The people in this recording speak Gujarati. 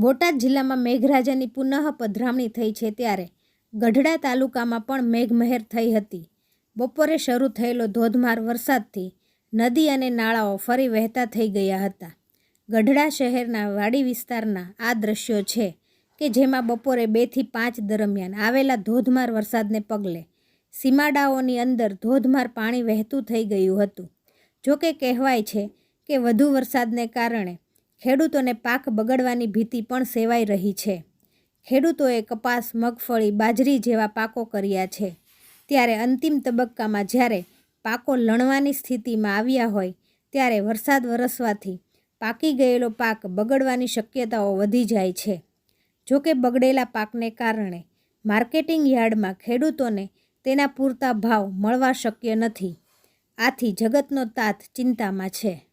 બોટાદ જિલ્લામાં મેઘરાજાની પુનઃ પધરામણી થઈ છે ત્યારે ગઢડા તાલુકામાં પણ મેઘમહેર થઈ હતી. બપોરે શરૂ થયેલો ધોધમાર વરસાદથી નદી અને નાળાઓ ફરી વહેતા થઈ ગયા હતા. ગઢડા શહેરના વાડી વિસ્તારના આ દ્રશ્યો છે કે જેમાં બપોરે બેથી પાંચ દરમિયાન આવેલા ધોધમાર વરસાદને પગલે સીમાડાઓની અંદર ધોધમાર પાણી વહેતું થઈ ગયું હતું. જોકે કહેવાય છે કે વધુ વરસાદને કારણે ખેડૂતોને પાક બગડવાની ભીતિ પણ સેવાઈ રહી છે. ખેડૂતોએ કપાસ, મગફળી, બાજરી જેવા પાકો કર્યા છે. ત્યારે અંતિમ તબક્કામાં જ્યારે પાકો લણવાની સ્થિતિમાં આવ્યા હોય, ત્યારે વરસાદ વરસવાથી પાકી ગયેલો પાક બગડવાની શક્યતાઓ વધી જાય છે. જોકે બગડેલા પાકને કારણે માર્કેટિંગ યાર્ડમાં ખેડૂતોને તેના પૂરતા ભાવ મળવા શક્ય નથી. આથી જગતનો તાત ચિંતામાં છે.